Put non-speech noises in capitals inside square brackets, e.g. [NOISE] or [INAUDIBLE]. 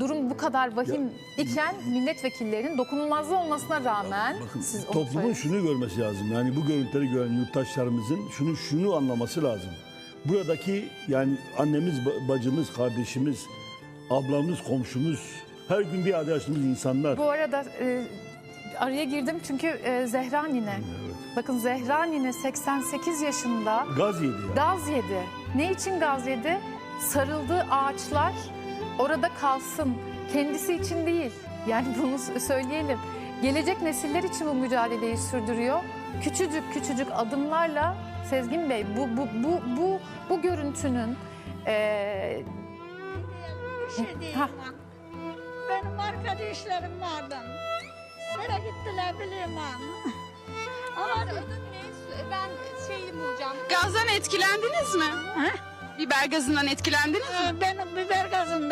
durum bu kadar vahim iken milletvekillerinin dokunulmazlığı olmasına rağmen Bakın siz toplumun şunu görmesi lazım. Yani bu görüntüleri gören yurttaşlarımızın şunu şunu anlaması lazım. Buradaki yani annemiz, ba- bacımız, kardeşimiz, ablamız, komşumuz, her gün bir arkadaşımız insanlar. Bu arada e, araya girdim çünkü e, Zehra Nine. Bakın Zehra Nine 88 yaşında Gaz yedi ya. gaz yedi. Ne için gaz yedi? Sarıldığı ağaçlar orada kalsın. Kendisi için değil. Yani [LAUGHS] bunu söyleyelim. Gelecek nesiller için bu mücadeleyi sürdürüyor. Küçücük küçücük adımlarla Sezgin Bey bu bu bu bu bu görüntünün e, Bir şey diyeyim Ha. ben. Benim arkadaşlarım vardı. Nereye gittiler bilmem. [LAUGHS] Ama Ben şeyi bulacağım. Gazdan etkilendiniz mi? Ha? Biber gazından etkilendiniz mi? benim biber gazında